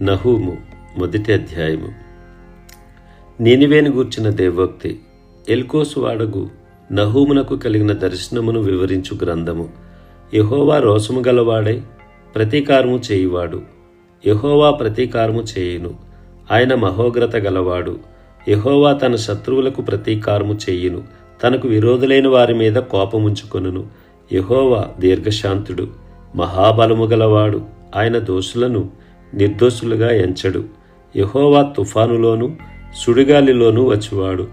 నహూము మొదటి అధ్యాయము. నీనివేని గూర్చిన దేవోక్తి ఎల్కోసు వాడగు నహూమునకు కలిగిన దర్శనమును వివరించు గ్రంథము. యహోవా రోసము గలవాడై ప్రతీకారము చేయువాడు. యహోవా ప్రతీకారము చేయును. ఆయన మహోగ్రత గలవాడు. యహోవా తన శత్రువులకు ప్రతీకారము చేయును. తనకు విరోధులైన వారి మీద కోపముంచుకొనును. యహోవా దీర్ఘశాంతుడు మహాబలము గలవాడు. ఆయన దోషులను నిర్దోషులుగా ఎంచడు. యహోవా తుఫానులోను సుడిగాలిలోనూ వచ్చువాడు.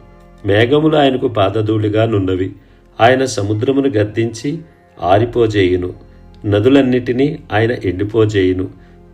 మేఘములు ఆయనకు పాదధూళిగా నున్నవి. ఆయన సముద్రమును గద్దించి ఆరిపోజేయును. నదులన్నిటినీ ఆయన ఎండిపోజేయును.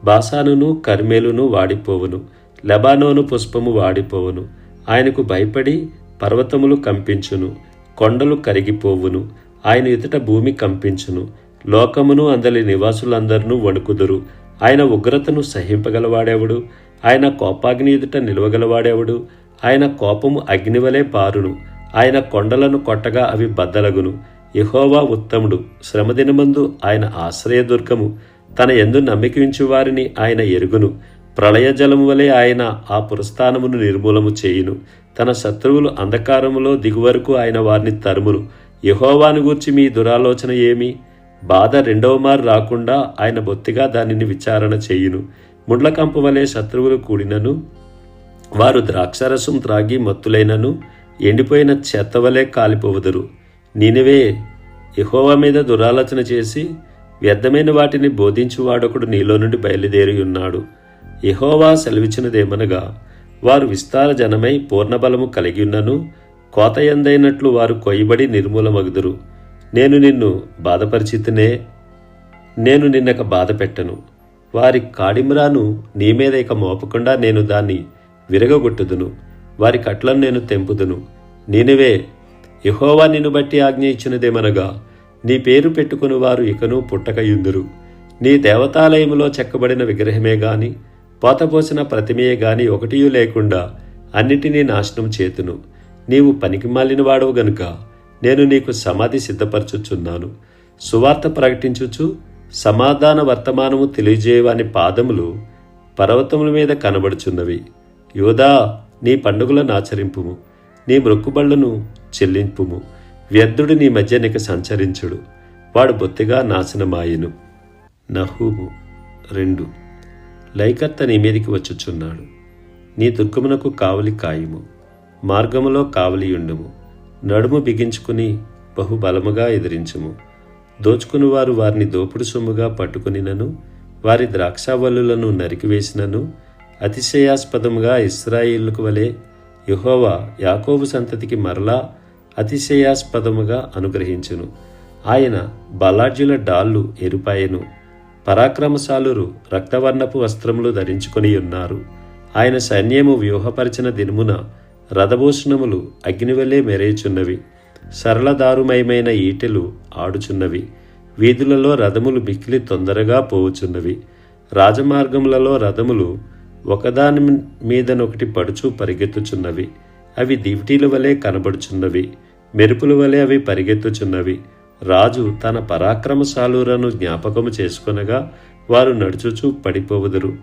బాసానును కర్మేలును వాడిపోవును. లెబానోను పుష్పము వాడిపోవును. ఆయనకు భయపడి పర్వతములు కంపించును. కొండలు కరిగిపోవును. ఆయన ఎదుట భూమి కంపించును. లోకమును అందలి నివాసులందరినూ వణుకుదురు. ఆయన ఉగ్రతను సహింపగలవాడెవడు? ఆయన కోపాగ్ని ఎదుట నిలవగలవాడెవడు? ఆయన కోపము అగ్నివలే పారును. ఆయన కొండలను కొట్టగా అవి బద్దలగును. యహోవా ఉత్తముడు. శ్రమదినమందు ఆయన ఆశ్రయదుర్గము. తన ఎందు నమ్మికించు వారిని ఆయన ఎరుగును. ప్రళయ జలము వలె ఆయన ఆ పురస్థానమును నిర్మూలము చేయును. తన శత్రువులు అంధకారములో దిగువరకు ఆయన వారిని తరుమును. యహోవాను గూర్చి మీ దురాలోచన ఏమి? బాధ రెండవ మారు రాకుండా ఆయన బొత్తిగా దానిని విచారణ చేయును. ముండ్లకంపు వలె శత్రువులు కూడినను వారు ద్రాక్షరసం త్రాగి మత్తులైనను ఎండిపోయిన చెత్త వలె కాలిపోవదురు. నేనువే యహోవా మీద దురాలోచన చేసి వ్యర్థమైన వాటిని బోధించువాడొకడు నీలో నుండి బయలుదేరి ఉన్నాడు యహోవా సెలవిచ్చినదేమనగా వారు విస్తార జనమై పూర్ణబలము కలిగి ఉన్నను కోత ఎందైనట్లు వారు కొయ్యబడి నిర్మూలమగుదురు. నేను నిన్ను బాధపరిచితనే నేను నిన్నక బాధ పెట్టను వారి కాడిమ్రాను నీ మీద ఇక మోపకుండా నేను దాన్ని విరగగొట్టుదును. వారి కట్లను నేను తెంపుదును. నేనువే యహోవా నిన్ను బట్టి ఆజ్ఞ ఇచ్చినదేమనగా నీ పేరు పెట్టుకుని వారు ఇకను పుట్టకయుందురు. నీ దేవతాలయములో చెక్కబడిన విగ్రహమే గాని పోతపోసిన ప్రతిమయే గాని ఒకటియూ లేకుండా అన్నిటినీ నాశనం చేతును. నీవు పనికి మాలినవాడవు గనుక నేను నీకు సమాధి సిద్ధపరచుచున్నాను. సువార్త ప్రకటించుచు సమాధాన వర్తమానము తెలియజేయవాని పాదములు పర్వతముల మీద కనబడుచున్నవి. యోధా నీ పండుగలను ఆచరింపుము. నీ మృక్కుబళ్ళను చెల్లింపుము. వ్యర్థుడు నీ మధ్య నీకు సంచరించుడు. వాడు బొత్తిగా నాశనమాయెను. నహూము రెండు. లైకర్త నీ మీదికి వచ్చుచున్నాడు. నీ దుర్గమునకు కావలి కాయము. మార్గములో కావలియుండుము. నడుము బిగించుకుని బహుబలముగా ఎదిరించుము. దోచుకుని వారు వారిని దోపుడు సొమ్ముగా పట్టుకునినను వారి ద్రాక్షావల్లులను నరికివేసినను. అతిశయాస్పదముగా ఇస్రాయిల్కు వలె యహోవా యాకోబు సంతతికి మరలా అతిశయాస్పదముగా అనుగ్రహించును. ఆయన బలాఢ్యుల డాళ్ళు ఎరుపాయెను. పరాక్రమశాలురు రక్తవర్ణపు వస్త్రములు ధరించుకొని ఉన్నారు ఆయన సైన్యము వ్యూహపరిచిన దినమున రథభూషణములు అగ్నివలే మెరేచున్నవి సరళదారుమయమైన ఈటెలు ఆడుచున్నవి. వీధులలో రథములు మిక్కిలి తొందరగా పోవుచున్నవి. రాజమార్గములలో రథములు ఒకదాని మీదనొకటి పడుచు పరిగెత్తుచున్నవి. అవి దివిటీల వలె కనబడుచున్నవి. మెరుపుల వలె అవి పరిగెత్తుచున్నవి. రాజు తన పరాక్రమశాలురను జ్ఞాపకము చేసుకొనగా వారు నడుచుచూ పడిపోవుదురు.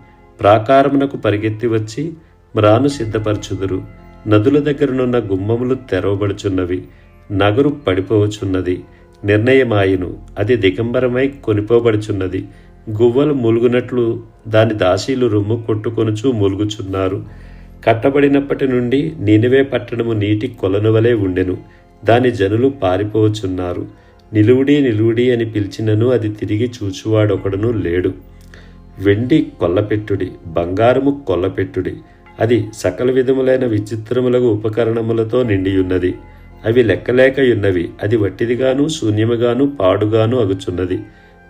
ప్రాకారమునకు పరిగెత్తి వచ్చి మ్రాను సిద్ధపరచుదురు. నదుల దగ్గరనున్న గుమ్మములు తెరవబడుచున్నవి నగరు పడిపోవచున్నది నిర్ణయమాయను అది దిగంబరమై కొనిపోబడుచున్నది. గువ్వలు మూలుగునట్లు దాని దాసీలు రొమ్ము కొట్టుకొనుచు మూలుగుచున్నారు. కట్టబడినప్పటి నుండి నీనివే పట్టణము నీటి కొలను వలె ఉండెను. దాని జనులు పారిపోవచున్నారు నిలువుడి నిలువుడి అని పిలిచినను అది తిరిగి చూచువాడొకడును లేడు. వెండి కొల్లపెట్టుడి బంగారము కొల్లపెట్టుడి. అది సకల విధములైన విచిత్రములకు ఉపకరణములతో నిండియున్నది. అవి లెక్కలేకయున్నవి. అది వట్టిదిగాను శూన్యముగాను పాడుగాను అగుచున్నది.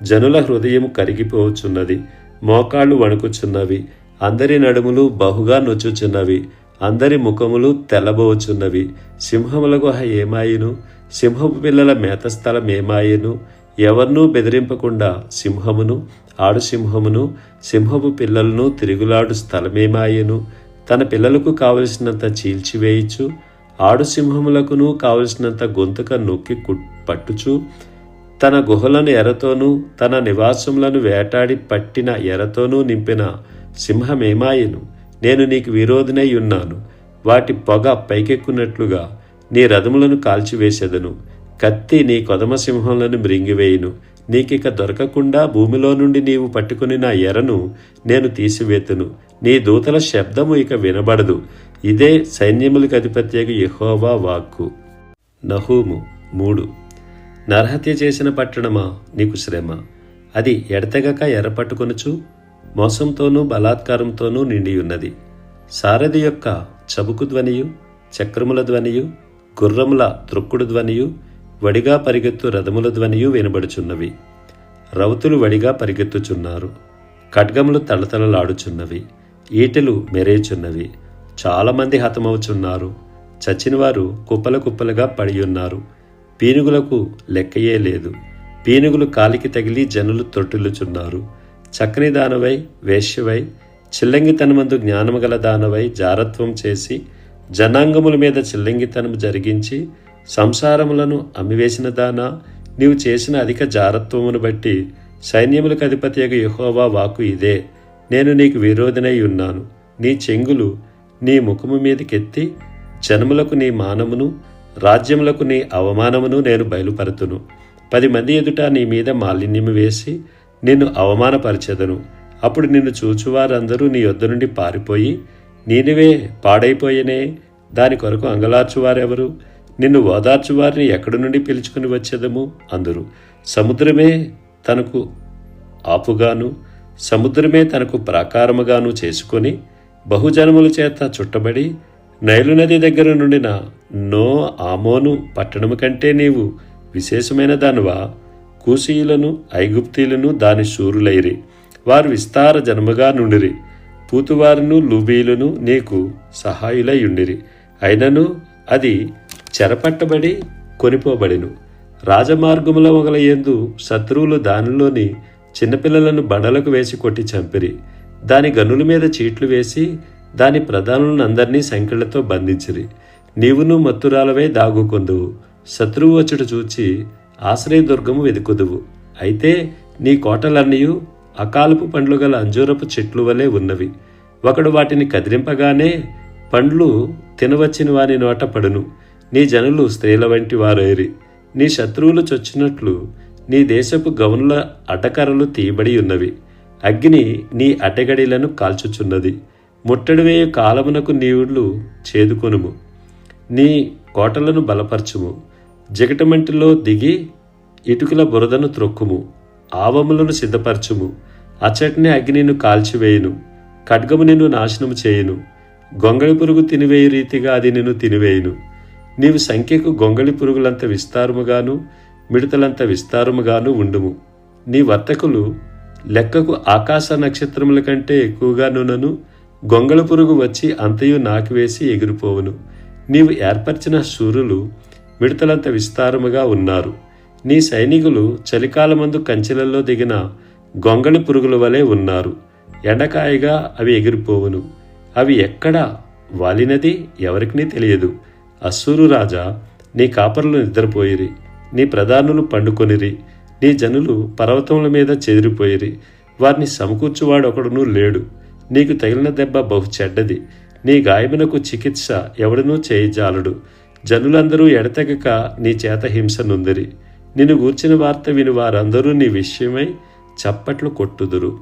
జనుల హృదయము కరిగిపోవచున్నది మోకాళ్ళు వణుకుచున్నవి. అందరి నడుములు బహుగా నొచ్చుచున్నవి. అందరి ముఖములు తెల్లబోచున్నవి. సింహములకు ఏమాయిను? సింహపు పిల్లల మేత స్థలం ఏమాయెను? ఎవర్నూ బెదిరింపకుండా సింహమును ఆడు సింహమును సింహపు పిల్లలను తిరుగులాడు స్థలమేమాయెను? తన పిల్లలకు కావలసినంత చీల్చివేయిచు ఆడు సింహములకును కావలసినంత గొంతుక నొక్కి పట్టుచు తన గుహలను ఎరతోనూ తన నివాసములను వేటాడి పట్టిన ఎరతోనూ నింపిన సింహమేమాయను. నేను నీకు విరోధినై ఉన్నాను. వాటి పొగ పైకెక్కున్నట్లుగా నీ రథములను కాల్చివేసెదను. కత్తి నీ కొదమ సింహములను మృంగివేయును. నీకిక దొరకకుండా భూమిలో నుండి నీవు పట్టుకుని నా ఎరను నేను తీసివేతును. నీ దూతల శబ్దము ఇక వినబడదు. ఇదే సైన్యములకు అధిపత్యకు యహోవా వాక్కు. నహూము మూడు. నరహత్య చేసిన పట్టణమా? నీకు శ్రమ. అది ఎడతెగక ఎర్రపట్టుకొనుచు మోసంతోనూ బలాత్కారంతోనూ నిండి ఉన్నది సారథి యొక్క చబుకు ధ్వనియు చక్రముల ధ్వనియు గుర్రముల త్రొక్కుడు ధ్వనియు వడిగా పరిగెత్తు రథముల ధ్వనియు వినబడుచున్నవి. రౌతులు వడిగా పరిగెత్తుచున్నారు. ఖడ్గములు తళతళలాడుచున్నవి ఈటెలు మెరేచున్నవి చాలామంది హతమవుచున్నారు. చచ్చినవారు కుప్పల కుప్పలుగా పడి ఉన్నారు పీనుగులకు లెక్కయే లేదు. పీనుగులు కాలికి తగిలి జనులు తొట్టిల్లుచున్నారు. చక్కని దానవై వేశ్యవై చిల్లంగితనమందు జ్ఞానము గల దానవై జారత్వం చేసి జనాంగముల మీద చిల్లంగితనం జరిగించి సంసారములను అమ్మివేసిన దానా నీవు చేసిన అధిక జారత్వమును బట్టి సైన్యములకు అధిపతి యహోవా వాకు ఇదే. నేను నీకు విరోధినై ఉన్నాను. నీ చెంగులు నీ ముఖము మీదకెత్తి జనములకు నీ మానమును రాజ్యములకు నీ అవమానమును నేను బయలుపరతును. పది మంది ఎదుట నీ మీద మాలిన్యము వేసి నిన్ను అవమానపరచెదను. అప్పుడు నిన్ను చూచువారందరూ నీ యొద్ద నుండి పారిపోయి నీనివే పాడైపోయినే? దాని కొరకు అంగలార్చువారెవరు? నిన్ను ఓదార్చువారిని ఎక్కడి నుండి పిలుచుకుని వచ్చేదము? అందరు. సముద్రమే తనకు ఆపుగాను సముద్రమే తనకు ప్రాకారముగాను చేసుకొని బహుజనముల చేత చుట్టబడి నైలు నది దగ్గర నుండిన నో ఆమోను పట్టణము కంటే నీవు విశేషమైన దానివా? కూసీయులను ఐగుప్తీయులను దాని శూరులైరి. వారు విస్తార జన్మగా నుండిరి. పూతువారును లూబీలను నీకు సహాయులై ఉండిరి. అయినను అది చెరపట్టబడి కొనిపోబడిను. రాజమార్గముల మొగలయ్యేందు శత్రువులు దానిలోని చిన్నపిల్లలను బండలకు వేసి కొట్టి చంపిరి. దాని గనుల మీద చీట్లు వేసి దాని ప్రధానులను అందరినీ సంఖ్యలతో బంధించిరి. నీవును మత్తురాలవే దాగుకొందువు. శత్రువు వచ్చుట చూచి ఆశ్రయదుర్గము వెదుకుదువు అయితే నీ కోటలన్నీ అకాలపు పండ్లు గల అంజూరపు చెట్లు వలె ఉన్నవి. ఒకడు వాటిని కదిలింపగానే పండ్లు తినవచ్చిన వాని నోట పడును. నీ జనులు స్త్రీల వంటి వారైరి నీ శత్రువులు చొచ్చినట్లు నీ దేశపు గౌనుల అటకరలు తీయబడి ఉన్నవి. అగ్ని నీ అటగడిలను కాల్చుచున్నది. ముట్టడివేయు కాలమునకు నీవుళ్ళు చేదుకొనుము. నీ కోటలను బలపరచుము. జిగటమంటిలో దిగి ఇటుకల బురదను త్రొక్కుము. ఆవములను సిద్ధపరచుము. అచ్చటిని అగ్నిను కాల్చివేయును. ఖడ్గము నిన్ను నాశనము చేయును. గొంగళి పురుగు తినివేయు రీతిగా అది నిన్ను తినివేయును. నీవు సంఖ్యకు గొంగళి పురుగులంత విస్తారముగాను మిడతలంత విస్తారముగాను ఉండుము. నీ వర్తకులు లెక్కకు ఆకాశ నక్షత్రముల కంటే ఎక్కువగా నునను గొంగళ పురుగు వచ్చి అంతయు నాకివేసి ఎగిరిపోవును. నీవు ఏర్పరిచిన సూర్యులు మిడతలంత విస్తారముగా ఉన్నారు. నీ సైనికులు చలికాలమందు కంచెలలో దిగిన గొంగళి పురుగుల వలె ఉన్నారు. ఎండకాయగా అవి ఎగిరిపోవును. అవి ఎక్కడ వాలినది ఎవరికి తెలియదు. అసూరు రాజా నీ కాపరులు నిద్రపోయిరి. నీ ప్రధానులు పండుకొనిరి. నీ జనులు పర్వతముల మీద చెదిరిపోయిరి. వారిని సమకూర్చువాడొకడునూ లేడు. నీకు తగిలిన దెబ్బ బహు చెడ్డది. నీ గాయమునకు చికిత్స ఎవడనూ చేయజాలడు. జనులందరూ ఎడతెగక నీ చేత హింస నొందిరి. నిన్ను గూర్చిన వార్త విని వారందరూ నీ విషయమై చప్పట్లు కొట్టుదురు.